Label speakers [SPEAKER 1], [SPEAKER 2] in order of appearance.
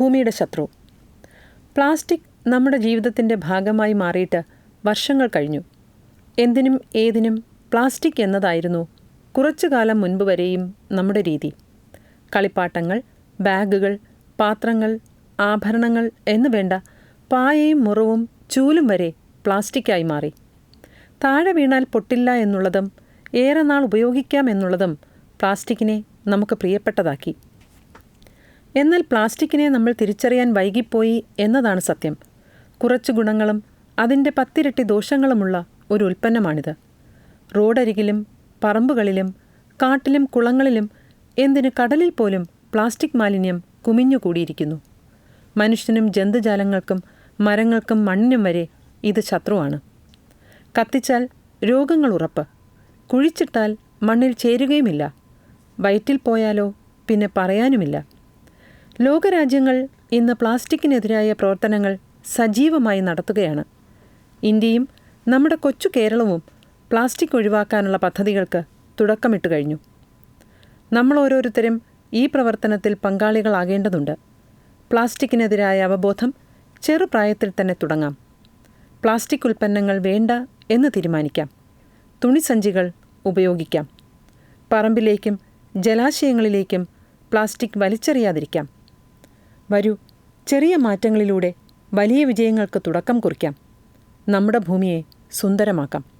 [SPEAKER 1] ഭൂമിയുടെ ശത്രു. പ്ലാസ്റ്റിക് നമ്മുടെ ജീവിതത്തിന്റെ ഭാഗമായി മാറിയിട്ട് വർഷങ്ങൾ കഴിഞ്ഞു. എന്തിനും ഏതിനും പ്ലാസ്റ്റിക് എന്നതായിരുന്നു കുറച്ചു കാലം മുൻപ് വരെയും നമ്മുടെ രീതി. കളിപ്പാട്ടങ്ങൾ ബാഗുകൾ പാത്രങ്ങൾ ആഭരണങ്ങൾ എന്നു വേണ്ട പായയും മുറവും ചൂലും വരെ പ്ലാസ്റ്റിക്കായി മാറി. താഴെ വീണാൽ പൊട്ടില്ല എന്നുള്ളതും ഏറെ നാൾ ഉപയോഗിക്കാം എന്നുള്ളതും പ്ലാസ്റ്റിക്കിനെ നമുക്ക് പ്രിയപ്പെട്ടതാക്കി. എന്നാൽ പ്ലാസ്റ്റിക്കിനെ നമ്മൾ തിരിച്ചറിയാൻ വൈകിപ്പോയി എന്നതാണ് സത്യം. കുറച്ച് ഗുണങ്ങളും അതിന്റെ പത്തിരട്ടി ദോഷങ്ങളുമുള്ള ഒരു ഉൽപ്പന്നമാണിത്. റോഡരികിലും പറമ്പുകളിലും കാട്ടിലും കുളങ്ങളിലും എന്തിന് കടലിൽ പോലും പ്ലാസ്റ്റിക് മാലിന്യം കുമിഞ്ഞുകൂടിയിരിക്കുന്നു. മനുഷ്യനും ജന്തുജാലങ്ങൾക്കും മരങ്ങൾക്കും മണ്ണിനും വരെ ഇത് ശത്രുവാണ്. കത്തിച്ചാൽ രോഗങ്ങൾ ഉറപ്പ്. കുഴിച്ചിട്ടാൽ മണ്ണിൽ ചേരുകയുമില്ല. വയറ്റിൽ പോയാലോ പിന്നെ പറയാനുമില്ല. ലോകരാജ്യങ്ങൾ ഇന്ന് പ്ലാസ്റ്റിക്കിനെതിരായ പ്രവർത്തനങ്ങൾ സജീവമായി നടത്തുകയാണ്. ഇന്ത്യയും നമ്മുടെ കൊച്ചു കേരളവും പ്ലാസ്റ്റിക് ഒഴിവാക്കാനുള്ള പദ്ധതികൾക്ക് തുടക്കമിട്ട് കഴിഞ്ഞു. നമ്മൾ ഓരോരുത്തരും ഈ പ്രവർത്തനത്തിൽ പങ്കാളികളാകേണ്ടതുണ്ട്. പ്ലാസ്റ്റിക്കിനെതിരായ അവബോധം ചെറുപ്രായത്തിൽ തന്നെ തുടങ്ങാം. പ്ലാസ്റ്റിക് ഉൽപ്പന്നങ്ങൾ വേണ്ട എന്ന് തീരുമാനിക്കാം. തുണിസഞ്ചികൾ ഉപയോഗിക്കാം. പറമ്പിലേക്കും ജലാശയങ്ങളിലേക്കും പ്ലാസ്റ്റിക് വലിച്ചെറിയാതിരിക്കാം. വരൂ. ചെറിയ മാറ്റങ്ങളിലൂടെ വലിയ വിജയങ്ങൾക്ക് തുടക്കം കുറിക്കാം. നമ്മുടെ ഭൂമിയെ സുന്ദരമാക്കാം.